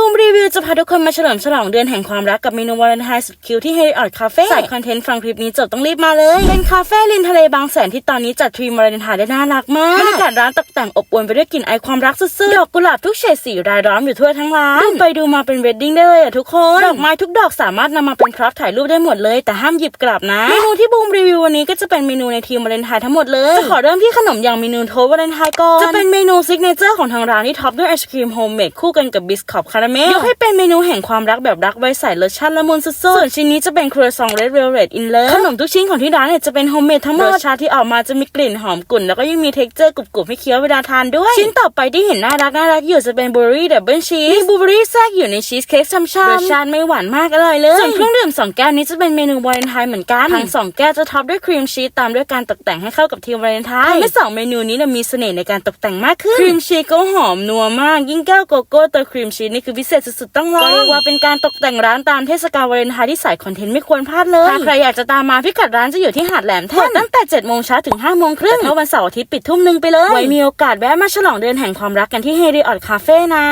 nombre บูมรีวิวจะพาทุกคนมาเฉลิมฉลองเดือนแห่งความรักกับเมนูวาเลนไทน์สุดคิวที่เฮริออดคาเฟ่ใส่คอนเทนต์ฟังคลิปนี้จบต้องรีบมาเลย เป็นคาเฟ่ริมทะเลบางแสนที่ตอนนี้จัดทรีมวาเลนไทน์ได้น่ารักมากบรรยากาศร้านตกแต่งอบอวลไปด้วยกลิ่นไอความรักสุดๆดอกกุหลาบทุกเฉดสีรายล้อมอยู่ทั่วทั้งร้านดูไปดูมาเป็นเวดดิ้งได้เลยอะทุกคนดอกไม้ทุกดอกสามารถนำมาเป็นพร็อพถ่ายรูปได้หมดเลย แต่ห้ามหยิบกลับนะเมนูที่บูมรีวิววันนี้ก็จะเป็นเมนูในทีมวาเลนไทน์ทั้งหมดเลยจะขอเริ่มที่ขนมอย่างเมนูโทสต์วาเลนไทน์ก่อนจะเป็นเมนูซิกเนเจอร์ของทางร้านที่ท็อปด้วยไอศครีมโฮมเมดคู่กันกับบิสคัพคาราเมลยกให้เป็นเมนูแห่งความรักแบบรักไว้ใส่รสชาติละมุนสุดๆส่วนชิ้นนี้จะเป็นครัวซองเรดเวลเวดอินเลิฟขนมทุกชิ้นของที่ร้านเนี่ยจะเป็นโฮมเมดทั้งหมดรสชาติที่ออกมาจะมีกลิ่นหอมกลุ่นแล้วก็ยังมีเท็กเจอร์กรุบๆให้เคี้ยวเวลาทานด้วย ชิ้นต่อไปที่เห็นน่ารักน่ารักอยู่จะเป็นบลูเบอรี่ดับเบิลชีสมีบลูเบอรี่แทรกอยู่ในชีสเค้กช่ำๆรสชาติไม่หวานมากอร่อยเลยส่วนเครื่องดื่มสองแก้วนี้จะเป็นเมนูวาเลนไทน์เหมือนกันทั้งสองแก้วจะท็อปด้วยครีมชีสตามด้วยการตกแต่งให้เข้ากับทีมวาเลนไทน์ทำให้สองเมนูนี้เนี่ยมีเสน่ห์ในการตกแต่งมากขึ้นครีมชีสก็หอมนัวมากยิ่งแก้วโกโก้เตอครีมชีสนี่คือพิเศษสุดๆต้องลองก็เรียกว่าเป็นการตกแต่งร้านตามเทศกาลวาเลนไทน์ที่ใส่คอนเทนต์ไม่ควรพลาดเลยถ้าใครอยากจะตามมาพิกัดร้านจะอยู่ที่หาดแหลมแท่นตั้งแต่7โมงเช้าถึง5โมงครึ่งแต่ถ้าวันเสาร์อาทิตย์ปิดทุ่มหนึงไปเลยไว้มีโอกาสแวะมาฉลองเดือนแห่งความรักกันที่เฮริออดคาเฟ่นะ